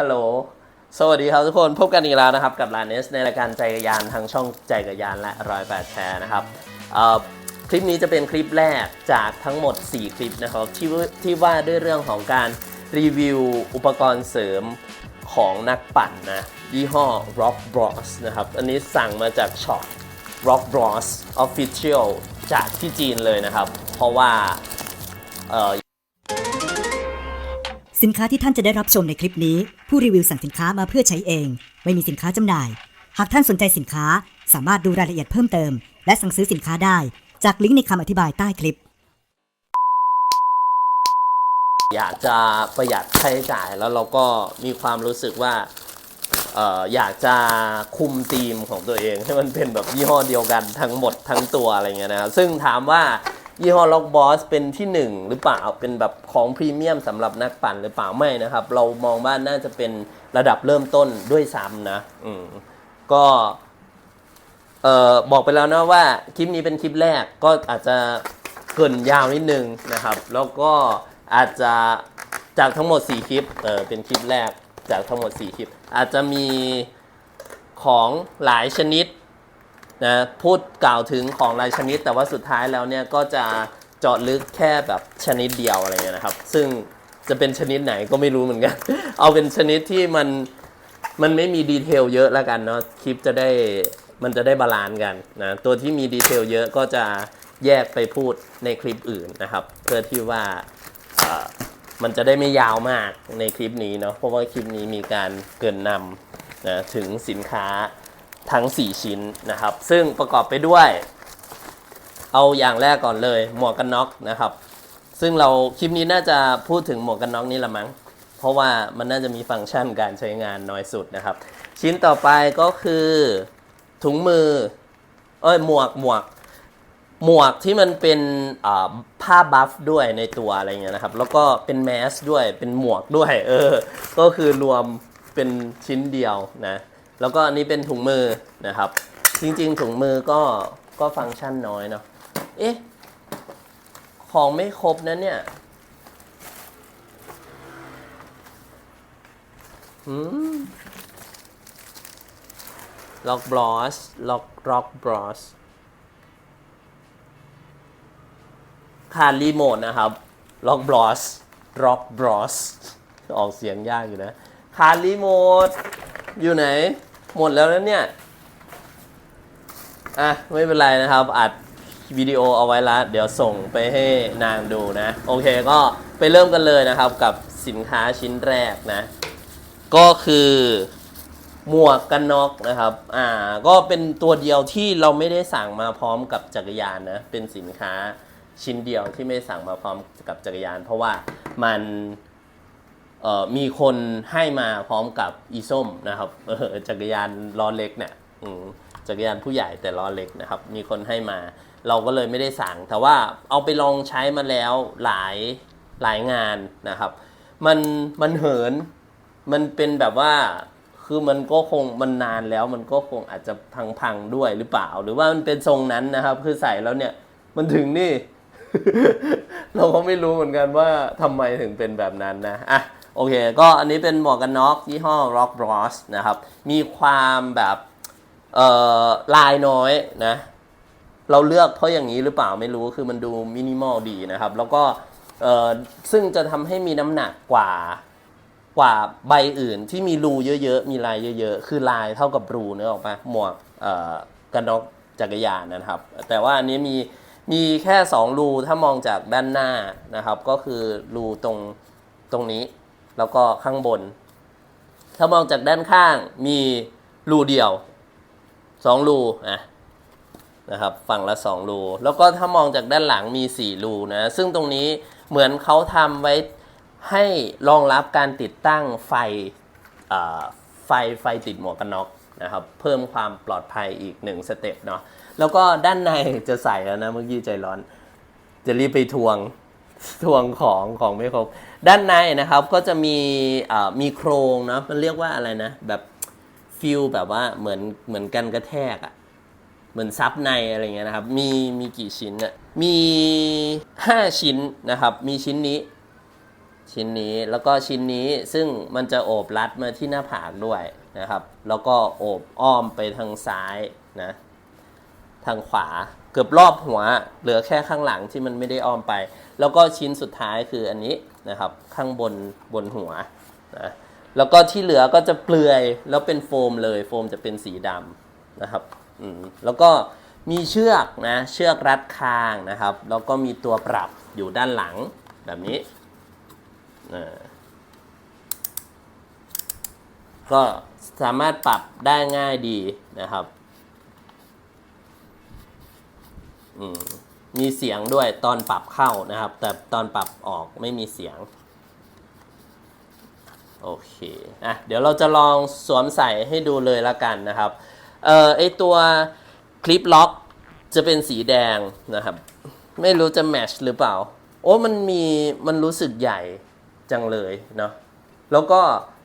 ฮัลโหล สวัสดีครับทุกคน พบกันอีกแล้วนะครับ กับลานเนสในรายการใจกยานทางช่องใจกยานและรอยแปดแชร์นะครับคลิปนี้จะเป็นคลิปแรกจากทั้งหมด 4 คลิปนะครับที่ว่าที่ว่าด้วยเรื่องของการรีวิวอุปกรณ์เสริมของนักปั่นนะยี่ห้อ Rock Bros นะครับ อันนี้สั่งมาจากช็อป Rock Bros Official จากที่จีนเลยนะครับ เพราะว่า สินค้าที่ท่านจะได้รับชมในคลิปนี้ ผู้รีวิวสั่งสินค้ามาเพื่อใช้เอง ไม่มีสินค้าจำหน่าย หากท่านสนใจสินค้าสามารถดูรายละเอียดเพิ่มเติม และสั่งซื้อสินค้าได้ จากลิงก์ในคำอธิบายใต้คลิป อยากจะประหยัดค่าใช้จ่ายแล้วเราก็มีความรู้สึกว่าเอออยากจะคุมธีมของตัวเอง ให้มันเป็นแบบยี่ห้อเดียวกันทั้งหมดทั้งตัวอะไรเงี้ยนะครับซึ่งถามว่า ยี่ห้อล็อกบอสเป็นที่หนึ่งหรือเปล่าเป็นแบบของพรีเมียมสำหรับนักปั่นหรือเปล่าไม่นะครับ เรามองว่าน่าจะเป็นระดับเริ่มต้นด้วยซ้ำนะอืมก็เอ่อบอกไปแล้วนะว่าคลิปนี้เป็นคลิปแรกก็อาจจะเกินยาวนิดนึงนะครับ แล้วก็อาจจะจากทั้งหมด 4 คลิปเออเป็นคลิปแรกจากทั้งหมด 4 คลิป อาจจะมีของหลายชนิด นะพูดกล่าวถึงของหลายชนิด แต่ว่าสุดท้ายแล้วเนี่ยก็จะเจาะลึกแค่แบบชนิดเดียวอะไรเงี้ยนะครับ ซึ่งจะเป็นชนิดไหนก็ไม่รู้เหมือนกัน เอาเป็นชนิดที่มันมันไม่มีดีเทลเยอะแล้วกันเนาะคลิปจะได้มันจะได้บาลานซ์กันนะตัวที่มีดีเทลเยอะก็จะแยกไปพูดในคลิปอื่นนะครับ เพื่อที่ว่ามันจะได้ไม่ยาวมากในคลิปนี้เนาะเพราะว่าคลิปนี้มีการเกินนำนะถึงสินค้า ทั้ง 4 ชิ้นนะครับ ซึ่งประกอบไปด้วย เอาอย่างแรกก่อนเลย หมวกกันน็อกนะครับ ซึ่งเราคลิปนี้น่าจะพูดถึงหมวกกันน็อกนี่ละมั้ง เพราะว่ามันน่าจะมีฟังก์ชันการใช้งานน้อยสุดนะครับ ชิ้นต่อไปก็คือถุงมือ เอ้ยหมวกหมวกหมวกที่มันเป็นผ้าบัฟด้วยในตัวอะไรเงี้ยนะครับ แล้วก็เป็นแมสด้วยเป็นหมวกด้วย เออ ก็คือรวมเป็นชิ้นเดียวนะ แล้วก็อันนี้เป็นถุงมือนะครับ จริงๆ ถุงมือก็ก็ฟังก์ชันน้อยเนาะเอ๊ะ ของไม่ครบนะเนี่ยอืมล็อกบลอสล็อกล็อกบลอสขาดรีโมทนะครับล็อกบลอสล็อกบลอสออกเสียงยากอยู่นะขาดรีโมทอยู่ไหน หมดแล้วนะเนี่ย อะ ไม่เป็นไรนะครับ อัดวิดีโอเอาไว้ละเดี๋ยวส่งไปให้นางดูนะ โอเคก็ไปเริ่มกันเลยนะครับกับสินค้าชิ้นแรกนะ ก็คือหมวกกันน็อกนะครับ อ่า ก็เป็นตัวเดียวที่เราไม่ได้สั่งมาพร้อมกับจักรยานนะ เป็นสินค้าชิ้นเดียวที่ไม่สั่งมาพร้อมกับจักรยาน เพราะว่ามัน มีคนให้มาพร้อมกับอีส้มนะครับจักรยานล้อเล็กเนี่ยจักรยานผู้ใหญ่แต่ล้อเล็กนะครับ มีคนให้มา เราก็เลยไม่ได้สั่ง แต่ว่าเอาไปลองใช้มาแล้วหลายหลายงานนะครับ มันมันเหิน มันเป็นแบบว่าคือมันก็คงมันนานแล้วมันก็คงอาจจะพังๆด้วยหรือเปล่า หรือว่ามันเป็นทรงนั้นนะครับ คือใส่แล้วเนี่ยมันถึงนี่ เราก็ไม่รู้เหมือนกันว่าทำไมถึงเป็นแบบนั้นนะอะ โอเค ก็อันนี้เป็นหมวกกันน็อกยี่ห้อ Rock Bros นะครับ มีความแบบเอ่อลายน้อยนะ เราเลือกเพราะอย่างนี้หรือเปล่าไม่รู้คือมันดูมินิมอลดีนะครับ แล้วก็เอ่อซึ่งจะทำให้มีน้ำหนักกว่ากว่าใบอื่นที่มีรูเยอะๆ มีลายเยอะ ๆ คือลายเท่ากับรูเนื้อออกปะหมวกเอ่อกันน็อกจักรยานนะครับ แต่ว่าอันนี้มีมีแค่ 2 รูถ้ามองจากด้านหน้านะครับ ก็คือรูตรงตรงนี้ แล้วก็ข้างบน ถ้ามองจากด้านข้างมีรูเดียวสองรูอะนะครับฝั่งละ2รูแล้วก็ถ้ามองจากด้านหลังมี4รูนะซึ่งตรงนี้เหมือนเขาทำไว้ให้รองรับการติดตั้งไฟไฟไฟติดหมวกกันน็อกนะครับเพิ่มความปลอดภัยอีกหนึ่งสเต็ปเนาะแล้วก็ด้านในจะใส่แล้วนะเมื่อกี้ใจร้อน จะรีบไปทวง ทวงของของไม่ครบ ด้านในนะครับก็จะมีมีโครงเนาะมันเรียกว่าอะไรนะ แบบฟิลแบบว่าเหมือนเหมือนกันกระแทกอะเหมือนซับในอะไรเงี้ยนะครับ มีมีกี่ชิ้นเนี่ยมี 5 ชิ้นนะครับ มีชิ้นนี้ชิ้นนี้แล้วก็ชิ้นนี้ซึ่งมันจะโอบรัดมาที่หน้าผากด้วยนะครับ แล้วก็โอบอ้อมไปทางซ้ายนะทางขวา เกือบรอบหัว เหลือแค่ข้างหลังที่มันไม่ได้อ้อมไป แล้วก็ชิ้นสุดท้ายคืออันนี้นะครับ ข้างบนบนหัวนะแล้วก็ที่เหลือก็จะเปลือยแล้วเป็นโฟมเลย โฟมจะเป็นสีดำนะครับอืมแล้วก็มีเชือกนะเชือกรัดคางนะครับ แล้วก็มีตัวปรับอยู่ด้านหลังแบบนี้อ่าก็สามารถปรับได้ง่ายดีนะครับ อื มีเสียงด้วยตอนปรับเข้านะครับ แต่ตอนปรับออกไม่มีเสียง โอเคอะเดี๋ยวเราจะลองสวมใส่ให้ดูเลยละกันนะครับ เอ่อไอตัวคลิปล็อกจะเป็นสีแดงนะครับ ไม่รู้จะแมชหรือเปล่า โอ้มันมีมันรู้สึกใหญ่จังเลยเนาะแล้วก็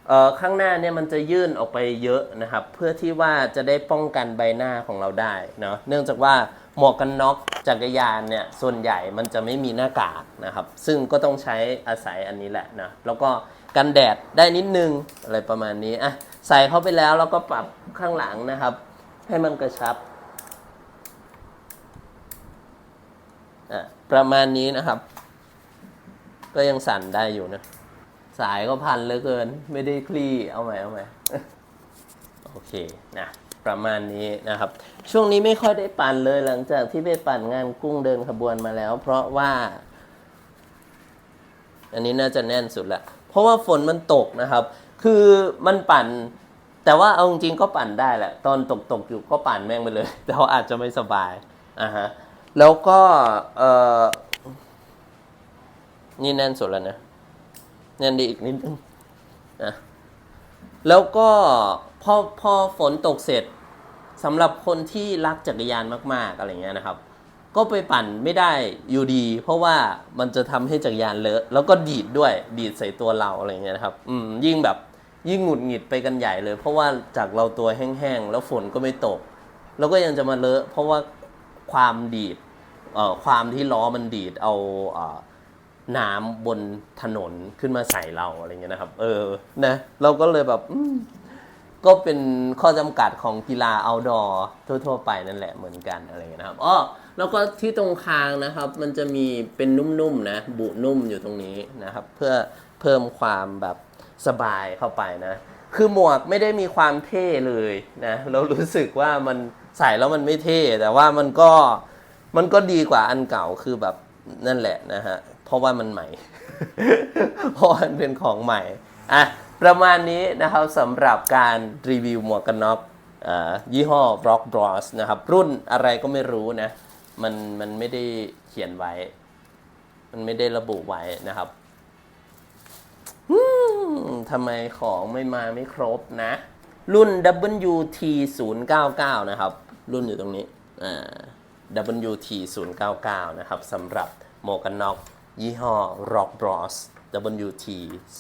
เอ่อข้างหน้าเนี่ยมันจะยื่นออกไปเยอะนะครับ เพื่อที่ว่าจะได้ป้องกันใบหน้าของเราได้เนาะเนื่องจากว่า หมวกกันน็อกจักรยานเนี่ยส่วนใหญ่มันจะไม่มีหน้ากากนะครับ ซึ่งก็ต้องใช้อาศัยอันนี้แหละนะแล้วก็กันแดดได้นิดนึงอะไรประมาณนี้อะใส่เข้าไปแล้วแล้วก็ปรับข้างหลังนะครับ ให้มันกระชับอะประมาณนี้นะครับ ก็ยังสั่นได้อยู่นะ สายก็พันเหลือเกิน ไม่ได้คลี่เอาใหม่เอาใหม่โอเคนะ ประมาณนี้นะครับ ช่วงนี้ไม่ค่อยได้ปั่นเลยหลังจากที่ไปปั่นงานกุ้งเดินขบวนมาแล้ว เพราะว่า อันนี้น่าจะแน่นสุดละ เพราะว่าฝนมันตกนะครับ คือมันปั่น แต่ว่าเอาจริงๆก็ปั่นได้แหละ ตอนตกตกอยู่ก็ปั่นแม่งไปเลย แต่ว่าอาจจะไม่สบายอะฮะแล้วก็เออนี่แน่นสุดแล้วนะแน่นดีอีกนิดนึงนะแล้วก็ พอพอฝนตกเสร็จสำหรับคนที่รักจักรยานมาก ๆอะไรเงี้ยนะครับ ก็ไปปั่นไม่ได้อยู่ดี เพราะว่ามันจะทำให้จักรยานเลอะแล้วก็ดีดด้วยดีดใส่ตัวเราอะไรเงี้ยนะครับอืมยิ่งแบบยิ่งหงุดหงิดไปกันใหญ่เลย เพราะว่าจากเราตัวแห้งๆแล้วฝนก็ไม่ตก แล้วก็ยังจะมาเลอะ เพราะว่าความดีดเอ่อความที่ล้อมันดีดเอาเอ่อน้ำบนถนนขึ้นมาใส่เราอะไรเงี้ยนะครับ เออนะเราก็เลยแบบอืม ก็เป็นข้อจำกัดของกีฬา outdoor ทั่วๆ ไปนั่นแหละเหมือนกันอะไรเงี้ยนะครับอ้อแล้วก็ที่ตรงคางนะครับ มันจะมีเป็นนุ่มๆนะ บุนุ่มอยู่ตรงนี้นะครับ เพื่อเพิ่มความแบบสบายเข้าไปนะ คือหมวกไม่ได้มีความเท่เลยนะเรารู้สึกว่ามันใส่แล้วมันไม่เท่ แต่ว่ามันก็มันก็ดีกว่าอันเก่าคือแบบนั่นแหละนะฮะเพราะว่ามันใหม่ เพราะมันเป็นของใหม่อะ ประมาณนี้นะครับสำหรับการรีวิวหมวกกันน็อกยี่ห้อ Rock Bros นะครับ รุ่นอะไรก็ไม่รู้นะ มันมันไม่ได้เขียนไว้ มันไม่ได้ระบุไว้นะครับทำไมของไม่มาไม่ครบนะ รุ่น WT 0 9 9นะครับ รุ่นอยู่ตรงนี้อ่า WT 0 9 9นะครับสำหรับหมวกกันน็อกยี่ห้อ Rock Bros WT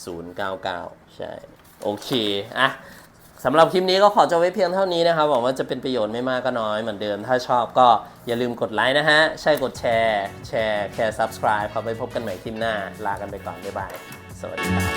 0 9 9 ใช่ โอเค อะสำหรับคลิปนี้ก็ขอจบไว้เพียงเท่านี้นะครับ หวังว่าจะเป็นประโยชน์ไม่มากก็น้อยเหมือนเดิม ถ้าชอบก็อย่าลืมกดไลค์นะฮะ ใช่กดแชร์ แชร์ แค่ subscribe ครับไปพบกันใหม่คลิปหน้า ลากันไปก่อน บ๊ายบาย สวัสดีครับ